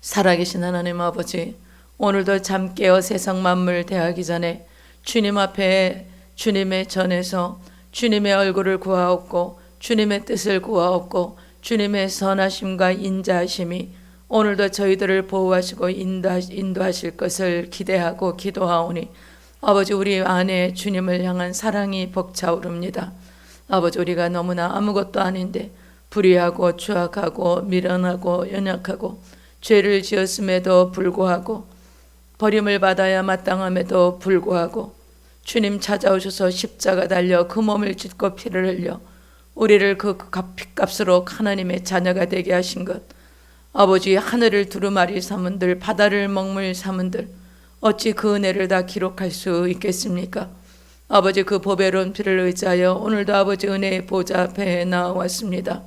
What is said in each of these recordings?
살아계신 하나님 아버지, 오늘도 잠 깨어 세상 만물 대하기 전에 주님 앞에 주님의 전에서 주님의 얼굴을 구하옵고 주님의 뜻을 구하옵고 주님의 선하심과 인자하심이 오늘도 저희들을 보호하시고 인도하- 인도하실 것을 기대하고 기도하오니 아버지 우리 안에 주님을 향한 사랑이 벅차오릅니다. 아버지 우리가 너무나 아무것도 아닌데 불의하고 추악하고 미련하고 연약하고 죄를 지었음에도 불구하고 버림을 받아야 마땅함에도 불구하고 주님 찾아오셔서 십자가 달려 그 몸을 찢고 피를 흘려 우리를 그 값- 핏값으로 하나님의 자녀가 되게 하신 것 아버지 하늘을 두루마리 삼은들 바다를 먹물 삼은들 어찌 그 은혜를 다 기록할 수 있겠습니까? 아버지 그 보배로운 피를 의지하여 오늘도 아버지 은혜의 보좌 앞에 나왔습니다.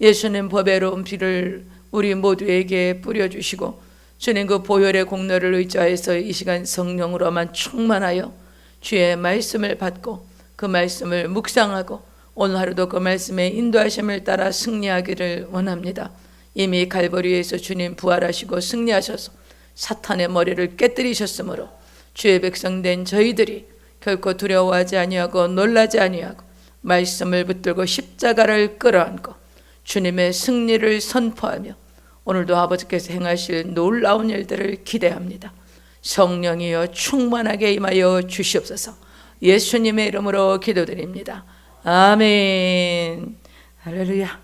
예수님 보배로운 피를 우리 모두에게 뿌려주시고 주님 그 보혈의 공로를 의지하여서 이 시간 성령으로만 충만하여 주의 말씀을 받고 그 말씀을 묵상하고 오늘 하루도 그 말씀의 인도하심을 따라 승리하기를 원합니다. 이미 갈보리에서 주님 부활하시고 승리하셔서 사탄의 머리를 깨뜨리셨으므로 주의 백성 된 저희들이 결코 두려워하지 아니하고 놀라지 아니하고 말씀을 붙들고 십자가를 끌어안고 주님의 승리를 선포하며 오늘도 아버지께서 행하실 놀라운 일들을 기대합니다. 성령이여 충만하게 임하여 주시옵소서. 예수님의 이름으로 기도드립니다. 아멘. 할렐루야.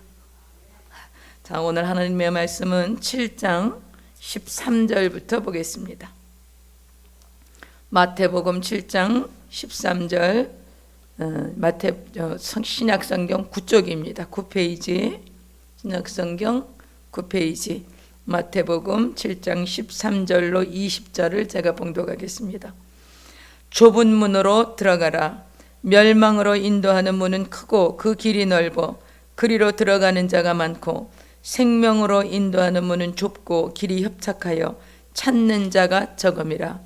자, 오늘 하나님의 말씀은 7장 13절부터 보겠습니다. 마태복음 7장 13절 어, 마태 어, 성- 신약 성경 9쪽입니다. 9페이지 신약 성경 9페이지 마태복음 7장 13절로 20절을 제가 봉독하겠습니다. 좁은 문으로 들어가라. 멸망으로 인도하는 문은 크고 그 길이 넓어 그리로 들어가는 자가 많고 생명으로 인도하는 문은 좁고 길이 협착하여 찾는 자가 적음이라.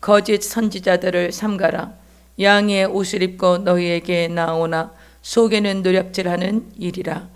거짓 선지자들을 삼가라. 양의 옷을 입고 너희에게 나오나 속에는 노략질하는 일이라.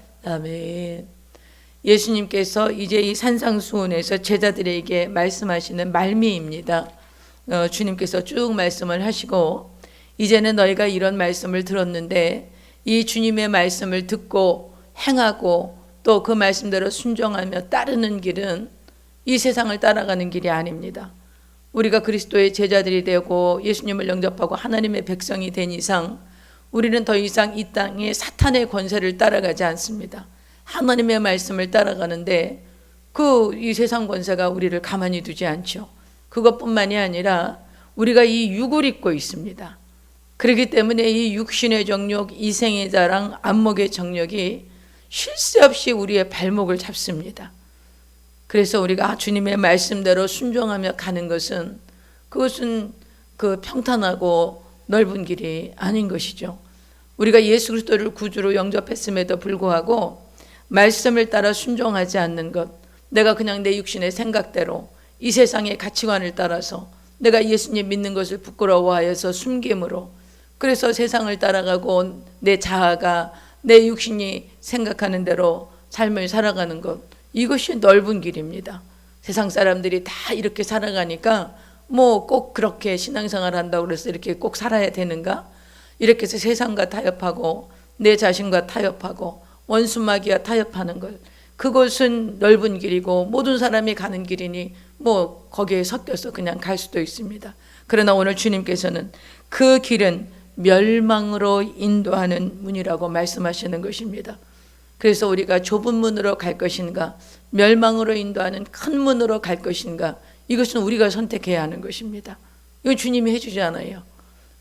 아멘 예수님께서 이제 이 산상수훈에서 제자들에게 말씀하시는 말미입니다. 어, 주님께서 쭉 말씀을 하시고 이제는 너희가 이런 말씀을 들었는데 이 주님의 말씀을 듣고 행하고 또 그 말씀대로 순종하며 따르는 길은 이 세상을 따라가는 길이 아닙니다. 우리가 그리스도의 제자들이 되고 예수님을 영접하고 하나님의 백성이 된 이상 우리는 더 이상 이 땅에 사탄의 권세를 따라가지 않습니다. 하나님의 말씀을 따라가는데 그 이 세상 권세가 우리를 가만히 두지 않죠. 그것뿐만이 아니라 우리가 이 육을 입고 있습니다. 그렇기 때문에 이 육신의 정욕, 이생의 자랑, 안목의 정욕이 쉴 새 없이 우리의 발목을 잡습니다. 그래서 우리가 주님의 말씀대로 순종하며 가는 것은 그것은 그 평탄하고 넓은 길이 아닌 것이죠. 우리가 예수 그리스도를 구주로 영접했음에도 불구하고 말씀을 따라 순종하지 않는 것, 내가 그냥 내 육신의 생각대로 이 세상의 가치관을 따라서 내가 예수님 믿는 것을 부끄러워하여서 숨김으로 그래서 세상을 따라가고 내 자아가 내 육신이 생각하는 대로 삶을 살아가는 것 이것이 넓은 길입니다. 세상 사람들이 다 이렇게 살아가니까 뭐 꼭 그렇게 신앙생활 한다고 그래서 이렇게 꼭 살아야 되는가? 이렇게 해서 세상과 타협하고 내 자신과 타협하고 원수마귀와 타협하는 것 그것은 넓은 길이고 모든 사람이 가는 길이니 뭐 거기에 섞여서 그냥 갈 수도 있습니다. 그러나 오늘 주님께서는 그 길은 멸망으로 인도하는 문이라고 말씀하시는 것입니다. 그래서 우리가 좁은 문으로 갈 것인가, 멸망으로 인도하는 큰 문으로 갈 것인가, 이것은 우리가 선택해야 하는 것입니다. 이건 주님이 해주지 않아요.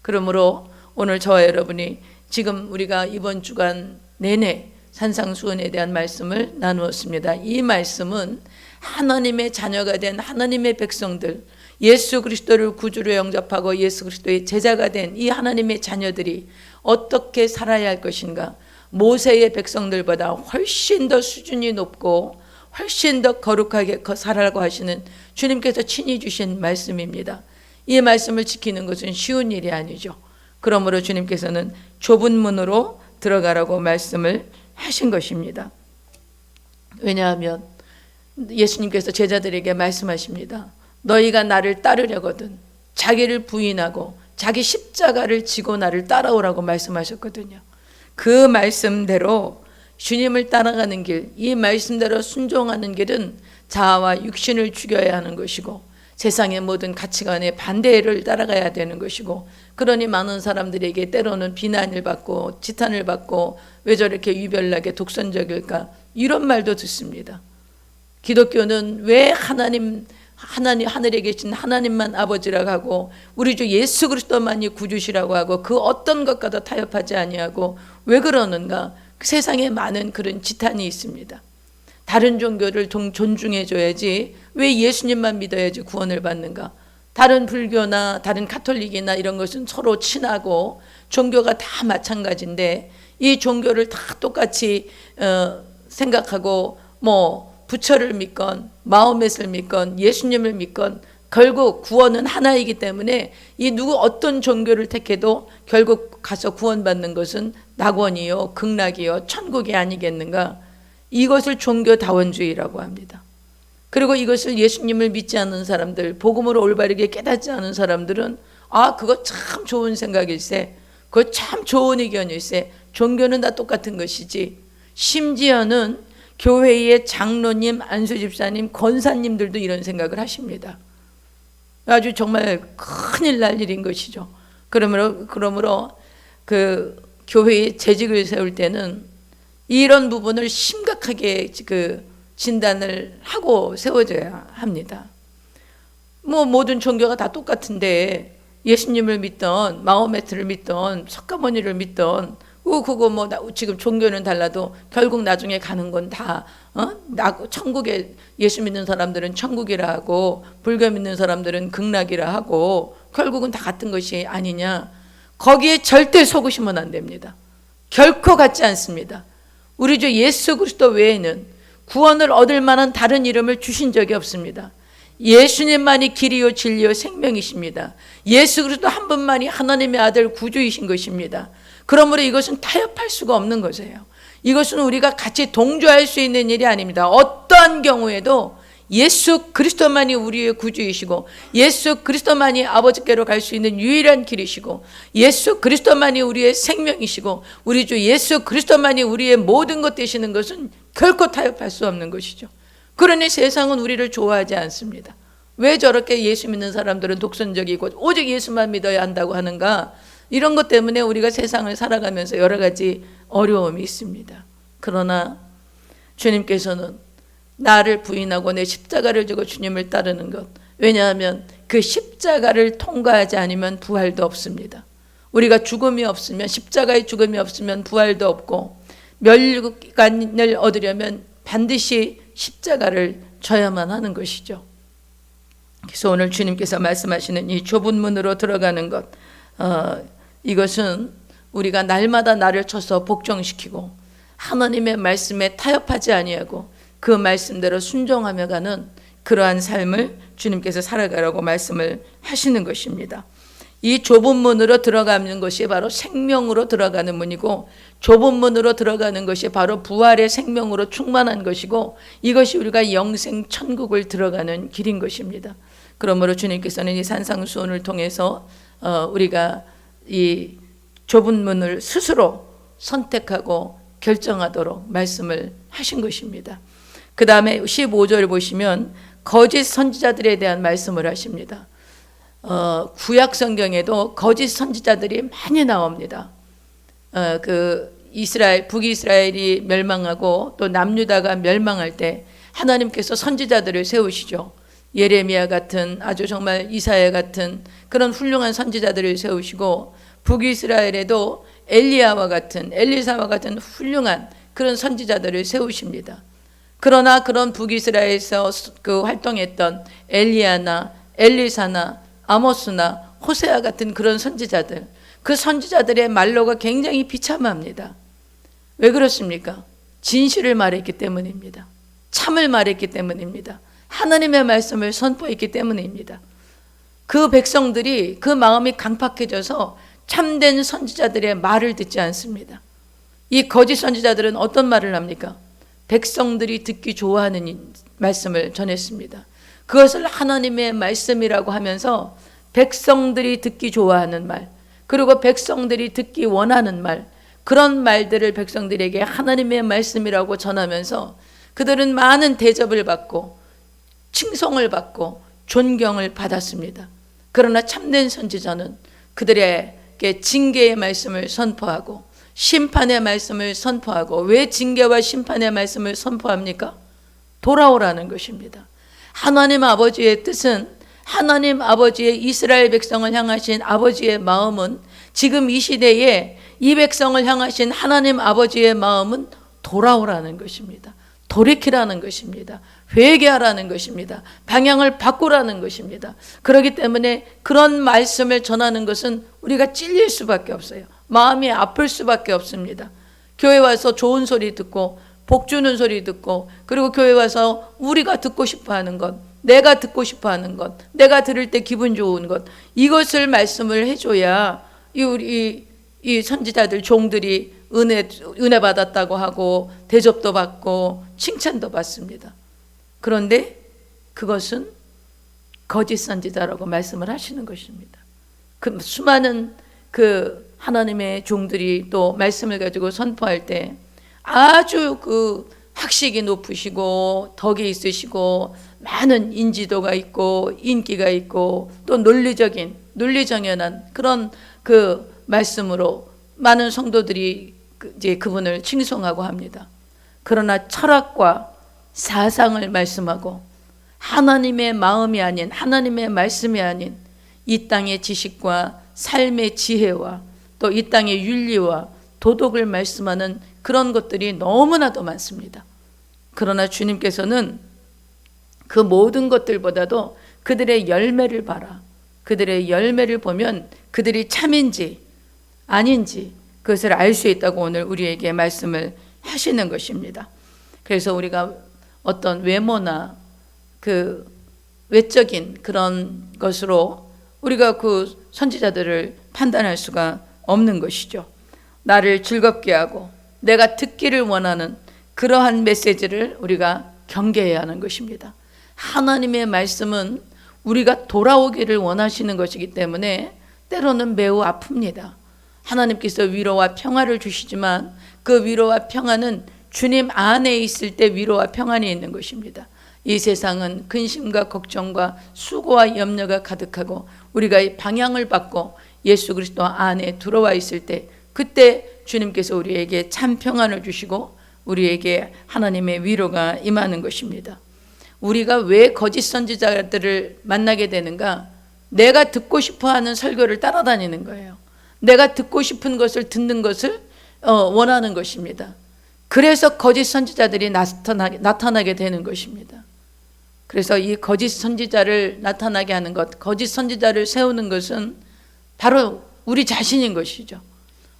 그러므로 오늘 저와 여러분이 지금 우리가 이번 주간 내내 산상수훈에 대한 말씀을 나누었습니다. 이 말씀은 하나님의 자녀가 된 하나님의 백성들, 예수 그리스도를 구주로 영접하고 예수 그리스도의 제자가 된 이 하나님의 자녀들이 어떻게 살아야 할 것인가? 모세의 백성들보다 훨씬 더 수준이 높고 훨씬 더 거룩하게 살아가고 하시는 주님께서 친히 주신 말씀입니다. 이 말씀을 지키는 것은 쉬운 일이 아니죠. 그러므로 주님께서는 좁은 문으로 들어가라고 말씀을 하신 것입니다. 왜냐하면 예수님께서 제자들에게 말씀하십니다. 너희가 나를 따르려거든 자기를 부인하고 자기 십자가를 지고 나를 따라오라고 말씀하셨거든요. 그 말씀대로 주님을 따라가는 길, 이 말씀대로 순종하는 길은 자아와 육신을 죽여야 하는 것이고 세상의 모든 가치관의 반대를 따라가야 되는 것이고 그러니 많은 사람들에게 때로는 비난을 받고 지탄을 받고 왜 저렇게 유별나게 독선적일까 이런 말도 듣습니다. 기독교는 왜 하나님 하나님 하늘에 계신 하나님만 아버지라고 하고 우리 주 예수 그리스도만이 구주시라고 하고 그 어떤 것과도 타협하지 아니하고 왜 그러는가? 그 세상에 많은 그런 지탄이 있습니다. 다른 종교를 존중해 줘야지 왜 예수님만 믿어야지 구원을 받는가? 다른 불교나 다른 카톨릭이나 이런 것은 서로 친하고 종교가 다 마찬가지인데 이 종교를 다 똑같이 어, 생각하고 뭐 부처를 믿건 마음맷을 믿건 예수님을 믿건 결국 구원은 하나이기 때문에 이 누구 어떤 종교를 택해도 결국 가서 구원받는 것은 낙원이요 극락이요 천국이 아니겠는가 이것을 종교다원주의라고 합니다. 그리고 이것을 예수님을 믿지 않는 사람들 복음으로 올바르게 깨닫지 않은 사람들은 아 그거 참 좋은 생각일세 그거 참 좋은 의견일세 종교는 다 똑같은 것이지 심지어는 교회의 장로님, 안수집사님, 권사님들도 이런 생각을 하십니다. 아주 정말 큰일 날 일인 것이죠. 그러므로 그러므로 그 교회의 재직을 세울 때는 이런 부분을 심각하게 그 진단을 하고 세워져야 합니다. 뭐 모든 종교가 다 똑같은데 예수님을 믿던 마호메트를 믿던 석가모니를 믿던 그 그거 뭐 지금 종교는 달라도 결국 나중에 가는 건다 어? 나 천국에 예수 믿는 사람들은 천국이라 하고 불교 믿는 사람들은 극락이라 하고 결국은 다 같은 것이 아니냐. 거기에 절대 속으시면 안 됩니다. 결코 같지 않습니다. 우리 주 예수 그리스도 외에는 구원을 얻을 만한 다른 이름을 주신 적이 없습니다. 예수님만이 길이요 진리요 생명이십니다. 예수 그리스도 한 분만이 하나님의 아들 구주이신 것입니다. 그러므로 이것은 타협할 수가 없는 것이에요. 이것은 우리가 같이 동조할 수 있는 일이 아닙니다. 어떠한 경우에도 예수 그리스도만이 우리의 구주이시고 예수 그리스도만이 아버지께로 갈 수 있는 유일한 길이시고 예수 그리스도만이 우리의 생명이시고 우리 주 예수 그리스도만이 우리의 모든 것 되시는 것은 결코 타협할 수 없는 것이죠. 그러니 세상은 우리를 좋아하지 않습니다. 왜 저렇게 예수 믿는 사람들은 독선적이고 오직 예수만 믿어야 한다고 하는가? 이런 것 때문에 우리가 세상을 살아가면서 여러 가지 어려움이 있습니다. 그러나 주님께서는 나를 부인하고 내 십자가를 지고 주님을 따르는 것. 왜냐하면 그 십자가를 통과하지 않으면 부활도 없습니다. 우리가 죽음이 없으면 십자가의 죽음이 없으면 부활도 없고 멸관을 얻으려면 반드시 십자가를 져야만 하는 것이죠. 그래서 오늘 주님께서 말씀하시는 이 좁은 문으로 들어가는 것, 어, 이것은 우리가 날마다 나를 쳐서 복종시키고 하나님의 말씀에 타협하지 아니하고 그 말씀대로 순종하며 가는 그러한 삶을 주님께서 살아가라고 말씀을 하시는 것입니다. 이 좁은 문으로 들어가는 것이 바로 생명으로 들어가는 문이고 좁은 문으로 들어가는 것이 바로 부활의 생명으로 충만한 것이고 이것이 우리가 영생 천국을 들어가는 길인 것입니다. 그러므로 주님께서는 이 산상수훈을 통해서 어, 우리가 이 좁은 문을 스스로 선택하고 결정하도록 말씀을 하신 것입니다. 그 다음에 15절 보시면 거짓 선지자들에 대한 말씀을 하십니다. 어, 구약 성경에도 거짓 선지자들이 많이 나옵니다. 어, 그 이스라엘 북이스라엘이 멸망하고 또 남유다가 멸망할 때 하나님께서 선지자들을 세우시죠. 예레미야 같은 아주 정말 이사야 같은 그런 훌륭한 선지자들을 세우시고 북이스라엘에도 엘리야와 같은 엘리사와 같은 훌륭한 그런 선지자들을 세우십니다. 그러나 그런 북이스라엘에서 그 활동했던 엘리야나 엘리사나 아모스나 호세아 같은 그런 선지자들 그 선지자들의 말로가 굉장히 비참합니다. 왜 그렇습니까? 진실을 말했기 때문입니다. 참을 말했기 때문입니다. 하나님의 말씀을 선포했기 때문입니다. 그 백성들이 그 마음이 강팍해져서 참된 선지자들의 말을 듣지 않습니다. 이 거짓 선지자들은 어떤 말을 합니까? 백성들이 듣기 좋아하는 말씀을 전했습니다. 그것을 하나님의 말씀이라고 하면서 백성들이 듣기 좋아하는 말, 그리고 백성들이 듣기 원하는 말, 그런 말들을 백성들에게 하나님의 말씀이라고 전하면서 그들은 많은 대접을 받고 칭송을 받고 존경을 받았습니다. 그러나 참된 선지자는 그들에게 징계의 말씀을 선포하고 심판의 말씀을 선포하고 왜 징계와 심판의 말씀을 선포합니까? 돌아오라는 것입니다. 하나님 아버지의 뜻은 하나님 아버지의 이스라엘 백성을 향하신 아버지의 마음은 지금 이 시대에 이 백성을 향하신 하나님 아버지의 마음은 돌아오라는 것입니다. 돌이키라는 것입니다. 회개하라는 것입니다. 방향을 바꾸라는 것입니다. 그렇기 때문에 그런 말씀을 전하는 것은 우리가 찔릴 수밖에 없어요. 마음이 아플 수밖에 없습니다. 교회 와서 좋은 소리 듣고 복 주는 소리 듣고 그리고 교회 와서 우리가 듣고 싶어 하는 것, 내가 듣고 싶어 하는 것, 내가 들을 때 기분 좋은 것 이것을 말씀을 해 줘야 이 우리 이 선지자들 종들이 은혜 은혜 받았다고 하고 대접도 받고 칭찬도 받습니다. 그런데 그것은 거짓 선지자라고 말씀을 하시는 것입니다. 그 수많은 그 하나님의 종들이 또 말씀을 가지고 선포할 때 아주 그 학식이 높으시고 덕이 있으시고 많은 인지도가 있고 인기가 있고 또 논리적인 논리정연한 그런 그 말씀으로 많은 성도들이 그 이제 그분을 칭송하고 합니다. 그러나 철학과 사상을 말씀하고 하나님의 마음이 아닌 하나님의 말씀이 아닌 이 땅의 지식과 삶의 지혜와 또 이 땅의 윤리와 도덕을 말씀하는 그런 것들이 너무나도 많습니다. 그러나 주님께서는 그 모든 것들보다도 그들의 열매를 봐라. 그들의 열매를 보면 그들이 참인지 아닌지 그것을 알 수 있다고 오늘 우리에게 말씀을 하시는 것입니다. 그래서 우리가 어떤 외모나 그 외적인 그런 것으로 우리가 그 선지자들을 판단할 수가 없는 것이죠. 나를 즐겁게 하고 내가 듣기를 원하는 그러한 메시지를 우리가 경계해야 하는 것입니다. 하나님의 말씀은 우리가 돌아오기를 원하시는 것이기 때문에 때로는 매우 아픕니다. 하나님께서 위로와 평화를 주시지만 그 위로와 평화는 주님 안에 있을 때 위로와 평안이 있는 것입니다. 이 세상은 근심과 걱정과 수고와 염려가 가득하고 우리가 방향을 받고 예수 그리스도 안에 들어와 있을 때 그때 주님께서 우리에게 참 평안을 주시고 우리에게 하나님의 위로가 임하는 것입니다. 우리가 왜 거짓 선지자들을 만나게 되는가? 내가 듣고 싶어 하는 설교를 따라다니는 거예요. 내가 듣고 싶은 것을 듣는 것을 어, 원하는 것입니다. 그래서 거짓 선지자들이 나타나게, 나타나게 되는 것입니다. 그래서 이 거짓 선지자를 나타나게 하는 것, 거짓 선지자를 세우는 것은 바로 우리 자신인 것이죠.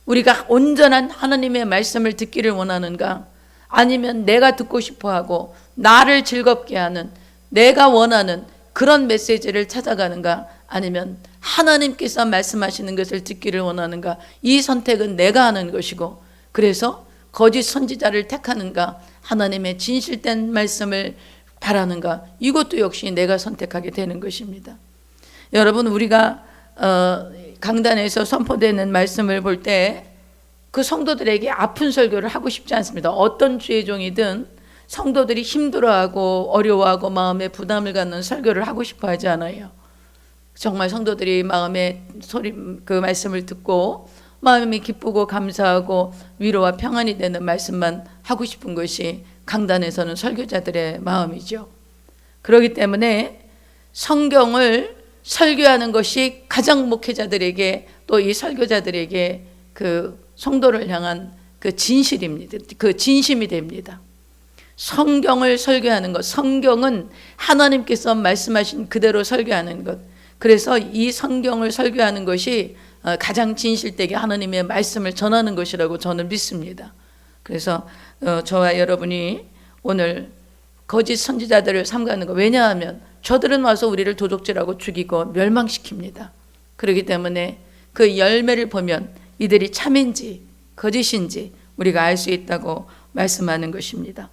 우리가 온전한 하나님의 말씀을 듣기를 원하는가? 아니면 내가 듣고 싶어 하고 나를 즐겁게 하는 내가 원하는 그런 메시지를 찾아가는가? 아니면 하나님께서 말씀하시는 것을 듣기를 원하는가? 이 선택은 내가 하는 것이고 그래서 거짓 선지자를 택하는가? 하나님의 진실된 말씀을 바라는가? 이것도 역시 내가 선택하게 되는 것입니다. 여러분 우리가 어, 강단에서 선포되는 말씀을 볼 때 그 성도들에게 아픈 설교를 하고 싶지 않습니다. 어떤 주의 종이든 성도들이 힘들어하고 어려워하고 마음에 부담을 갖는 설교를 하고 싶어 하지 않아요. 정말 성도들이 마음에 소리 그 말씀을 듣고 마음이 기쁘고 감사하고 위로와 평안이 되는 말씀만 하고 싶은 것이 강단에서는 설교자들의 마음이죠. 그렇기 때문에 성경을 설교하는 것이 가장 목회자들에게 또 이 설교자들에게 그 성도를 향한 그 진실입니다. 그 진심이 됩니다. 성경을 설교하는 것. 성경은 하나님께서 말씀하신 그대로 설교하는 것. 그래서 이 성경을 설교하는 것이 어, 가장 진실되게 하나님의 말씀을 전하는 것이라고 저는 믿습니다. 그래서 어, 저와 여러분이 오늘 거짓 선지자들을 삼가는 거 왜냐하면 저들은 와서 우리를 도둑질하고 죽이고 멸망시킵니다. 그렇기 때문에 그 열매를 보면 이들이 참인지 거짓인지 우리가 알 수 있다고 말씀하는 것입니다.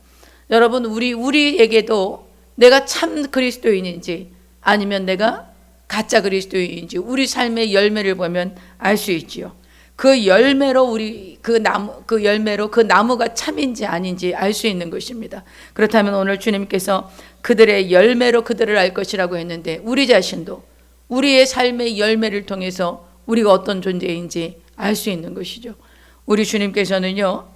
여러분 우리 우리에게도 내가 참 그리스도인인지 아니면 내가 가짜 그리스도인인지 우리 삶의 열매를 보면 알 수 있지요. 그 열매로 우리 그 나무 그 열매로 그 나무가 참인지 아닌지 알 수 있는 것입니다. 그렇다면 오늘 주님께서 그들의 열매로 그들을 알 것이라고 했는데 우리 자신도 우리의 삶의 열매를 통해서 우리가 어떤 존재인지 알 수 있는 것이죠. 우리 주님께서는요.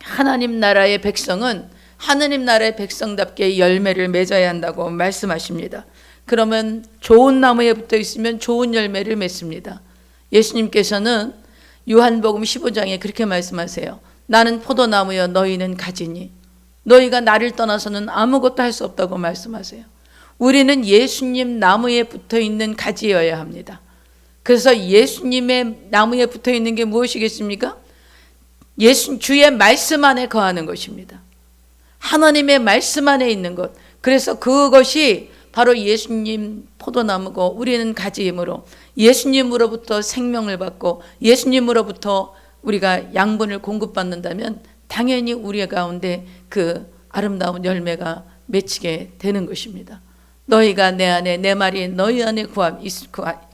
하나님 나라의 백성은 하나님 나라의 백성답게 열매를 맺어야 한다고 말씀하십니다. 그러면 좋은 나무에 붙어 있으면 좋은 열매를 맺습니다. 예수님께서는 요한복음 15장에 그렇게 말씀하세요. 나는 포도나무여 너희는 가지니 너희가 나를 떠나서는 아무것도 할 수 없다고 말씀하세요. 우리는 예수님 나무에 붙어 있는 가지여야 합니다. 그래서 예수님의 나무에 붙어 있는 게 무엇이겠습니까? 예수 주의 말씀 안에 거하는 것입니다. 하나님의 말씀 안에 있는 것. 그래서 그것이 바로 예수님 포도나무고 우리는 가지이므로 예수님으로부터 생명을 받고 예수님으로부터 우리가 양분을 공급받는다면 당연히 우리 가운데 그 아름다운 열매가 맺히게 되는 것입니다. 너희가 내 안에 내 말이 너희 안에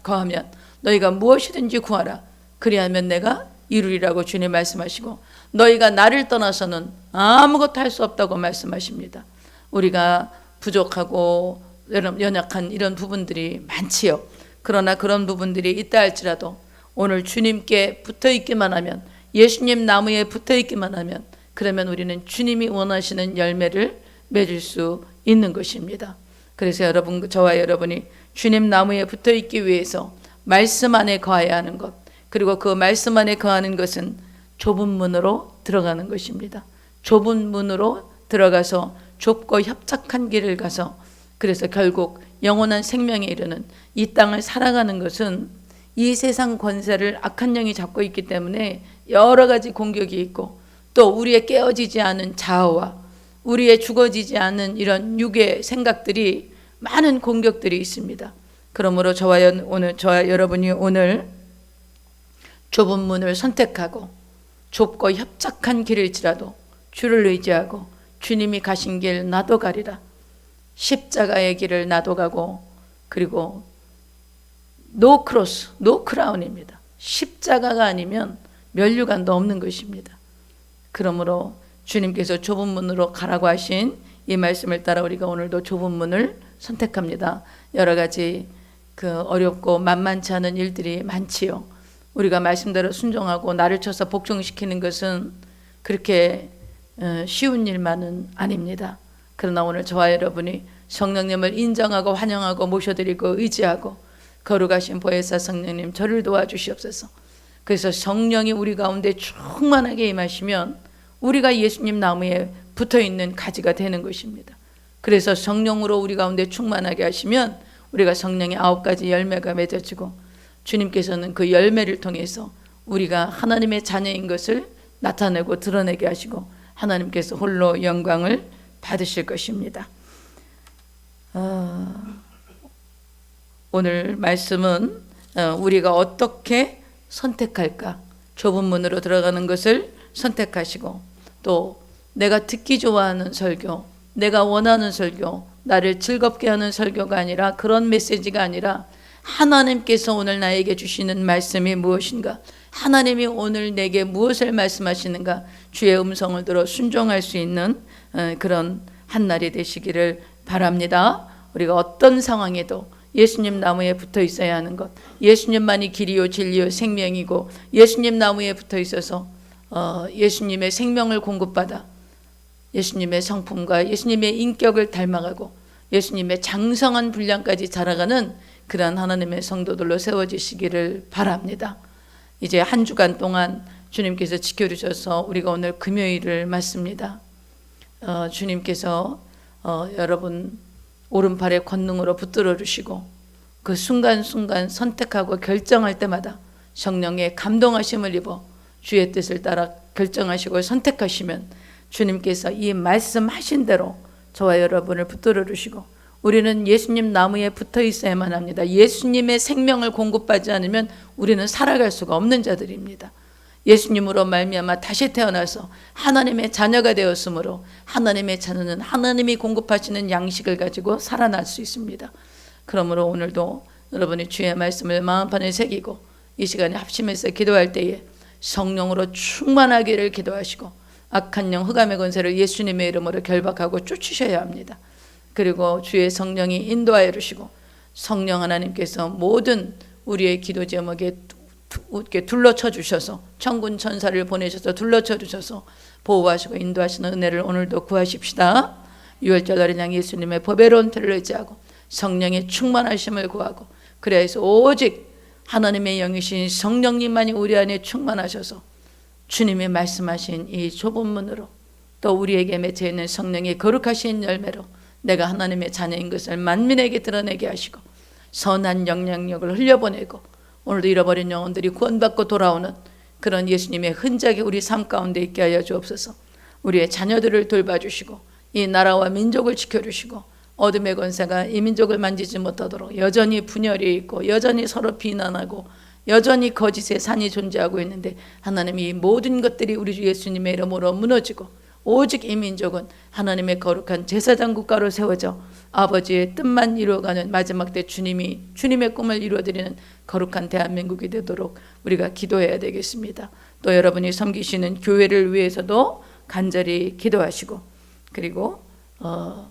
거하면 너희가 무엇이든지 구하라. 그리하면 내가 이루리라고 주님 말씀하시고 너희가 나를 떠나서는 아무것도 할 수 없다고 말씀하십니다. 우리가 부족하고 연약한 이런 부분들이 많지요. 그러나 그런 부분들이 있다 할지라도 오늘 주님께 붙어 있기만 하면 예수님 나무에 붙어 있기만 하면 그러면 우리는 주님이 원하시는 열매를 맺을 수 있는 것입니다. 그래서 여러분 저와 여러분이 주님 나무에 붙어 있기 위해서 말씀 안에 거해야 하는 것 그리고 그 말씀 안에 거하는 것은 좁은 문으로 들어가는 것입니다. 좁은 문으로 들어가서 좁고 협착한 길을 가서 그래서 결국 영원한 생명에 이르는 이 땅을 살아가는 것은 이 세상 권세를 악한 영이 잡고 있기 때문에 여러 가지 공격이 있고 또 우리의 깨어지지 않은 자아와 우리의 죽어지지 않은 이런 육의 생각들이 많은 공격들이 있습니다. 그러므로 저와 오늘 저와 여러분이 오늘 좁은 문을 선택하고 좁고 협착한 길일지라도 주를 의지하고 주님이 가신 길 나도 가리라. 십자가의 길을 나도 가고 그리고 노 크로스, 노 크라운입니다. 십자가가 아니면 면류관도 없는 것입니다. 그러므로 주님께서 좁은 문으로 가라고 하신 이 말씀을 따라 우리가 오늘도 좁은 문을 선택합니다. 여러 가지 그 어렵고 만만치 않은 일들이 많지요. 우리가 말씀대로 순종하고 나를 쳐서 복종시키는 것은 그렇게 어, 쉬운 일만은 아닙니다. 그러나 오늘 저와 여러분이 성령님을 인정하고 환영하고 모셔드리고 의지하고 거룩하신 보혜사 성령님 저를 도와주시옵소서. 그래서 성령이 우리 가운데 충만하게 임하시면 우리가 예수님 나무에 붙어 있는 가지가 되는 것입니다. 그래서 성령으로 우리 가운데 충만하게 하시면 우리가 성령의 아홉 가지 열매가 맺어지고 주님께서는 그 열매를 통해서 우리가 하나님의 자녀인 것을 나타내고 드러내게 하시고 하나님께서 홀로 영광을 받으실 것입니다. 어, 오늘 말씀은 어, 우리가 어떻게 선택할까? 좁은 문으로 들어가는 것을 선택하시고 또 내가 듣기 좋아하는 설교, 내가 원하는 설교, 나를 즐겁게 하는 설교가 아니라 그런 메시지가 아니라 하나님께서 오늘 나에게 주시는 말씀이 무엇인가? 하나님이 오늘 내게 무엇을 말씀하시는가? 주의 음성을 들어 순종할 수 있는 어, 그런 한 날이 되시기를 바랍니다. 우리가 어떤 상황에도 예수님 나무에 붙어 있어야 하는 것, 예수님만이 길이요 진리요 생명이고 예수님 나무에 붙어 있어서 어, 예수님의 생명을 공급받아 예수님의 성품과 예수님의 인격을 닮아가고 예수님의 장성한 분량까지 자라가는 그러한 하나님의 성도들로 세워지시기를 바랍니다. 이제 한 주간 동안 주님께서 지켜주셔서 우리가 오늘 금요일을 맞습니다. 어, 주님께서 어, 여러분 오른팔의 권능으로 붙들어 주시고 그 순간순간 선택하고 결정할 때마다 성령의 감동하심을 입어 주의 뜻을 따라 결정하시고 선택하시면 주님께서 이 말씀하신 대로 저와 여러분을 붙들어 주시고 우리는 예수님 나무에 붙어 있어야만 합니다. 예수님의 생명을 공급하지 않으면 우리는 살아갈 수가 없는 자들입니다. 예수님으로 말미암아 다시 태어나서 하나님의 자녀가 되었으므로 하나님의 자녀는 하나님이 공급하시는 양식을 가지고 살아날 수 있습니다. 그러므로 오늘도 여러분이 주의 말씀을 마음판에 새기고 이 시간에 합심해서 기도할 때에 성령으로 충만하기를 기도하시고 악한 영 흑암의 권세를 예수님의 이름으로 결박하고 쫓으셔야 합니다. 그리고 주의 성령이 인도하여 주시고 성령 하나님께서 모든 우리의 기도 제목에 이렇게 둘러쳐 주셔서 천군 천사를 보내셔서 둘러쳐 주셔서 보호하시고 인도하시는 은혜를 오늘도 구하십시다. 유월절 어린 양 예수님의 틀을 의지하고 성령의 충만하심을 구하고 그래서 오직 하나님의 영이신 성령님만이 우리 안에 충만하셔서 주님이 말씀하신 이 좁은 문으로 또 우리에게 맺혀 있는 성령의 거룩하신 열매로 내가 하나님의 자녀인 것을 만민에게 드러내게 하시고 선한 영향력을 흘려보내고 오늘도 잃어버린 영혼들이 구원받고 돌아오는 그런 예수님의 흔적이 우리 삶 가운데 있게 하여 주옵소서. 우리의 자녀들을 돌봐주시고 이 나라와 민족을 지켜주시고 어둠의 권세가 이 민족을 만지지 못하도록 여전히 분열이 있고 여전히 서로 비난하고 여전히 거짓의 산이 존재하고 있는데 하나님 이 모든 것들이 우리 주 예수님의 이름으로 무너지고 오직 이 민족은 하나님의 거룩한 제사장 국가로 세워져 아버지의 뜻만 이루어가는 마지막 때 주님이 주님의 꿈을 이루어드리는 거룩한 대한민국이 되도록 우리가 기도해야 되겠습니다. 또 여러분이 섬기시는 교회를 위해서도 간절히 기도하시고 그리고 어,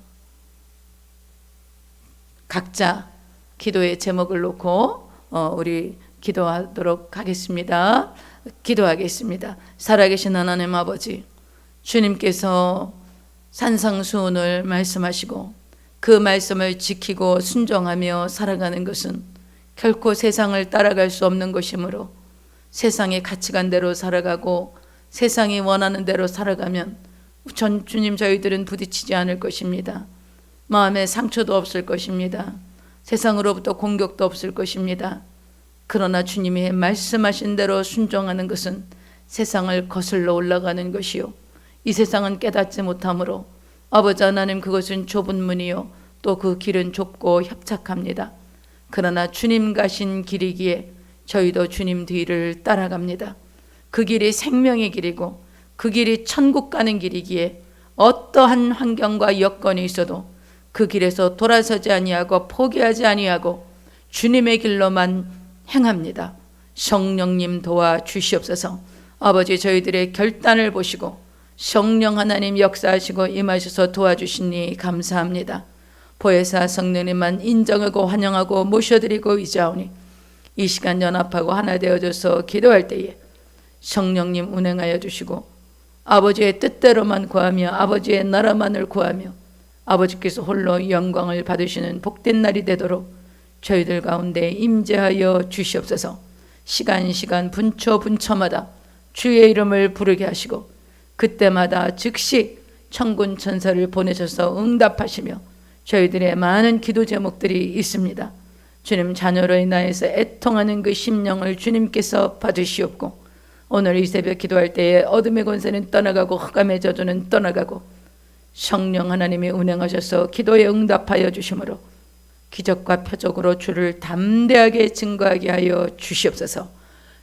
각자 기도의 제목을 놓고 어, 우리 기도하도록 하겠습니다. 기도하겠습니다. 살아계신 하나님 아버지, 주님께서 산상수훈을 말씀하시고 그 말씀을 지키고 순종하며 살아가는 것은 결코 세상을 따라갈 수 없는 것이므로 세상의 가치관대로 살아가고 세상이 원하는 대로 살아가면 전 주님 저희들은 부딪히지 않을 것입니다. 마음에 상처도 없을 것입니다. 세상으로부터 공격도 없을 것입니다. 그러나 주님이 말씀하신 대로 순종하는 것은 세상을 거슬러 올라가는 것이요. 이 세상은 깨닫지 못하므로 아버지 하나님 그것은 좁은 문이요. 또 그 길은 좁고 협착합니다. 그러나 주님 가신 길이기에 저희도 주님 뒤를 따라갑니다. 그 길이 생명의 길이고 그 길이 천국 가는 길이기에 어떠한 환경과 여건이 있어도 그 길에서 돌아서지 아니하고 포기하지 아니하고 주님의 길로만 행합니다. 성령님 도와 주시옵소서. 아버지 저희들의 결단을 보시고 성령 하나님 역사하시고 임하셔서 도와주시니 감사합니다. 보혜사 성령님만 인정하고 환영하고 모셔드리고 이자오니 이 시간 연합하고 하나 되어져서 기도할 때에 성령님 운행하여 주시고 아버지의 뜻대로만 구하며 아버지의 나라만을 구하며 아버지께서 홀로 영광을 받으시는 복된 날이 되도록 저희들 가운데 임재하여 주시옵소서. 시간 시간 분초 분초마다 주의 이름을 부르게 하시고 그때마다 즉시 천군 천사를 보내셔서 응답하시며 저희들의 많은 기도 제목들이 있습니다. 주님 자녀로 인하여서 애통하는 그 심령을 주님께서 받으시옵고 오늘 이 새벽 기도할 때에 어둠의 권세는 떠나가고 흑암의 저주는 떠나가고 성령 하나님이 운행하셔서 기도에 응답하여 주심으로 기적과 표적으로 주를 담대하게 증거하게 하여 주시옵소서.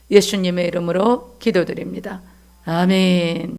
예수님의 이름으로 기도드립니다. 아멘.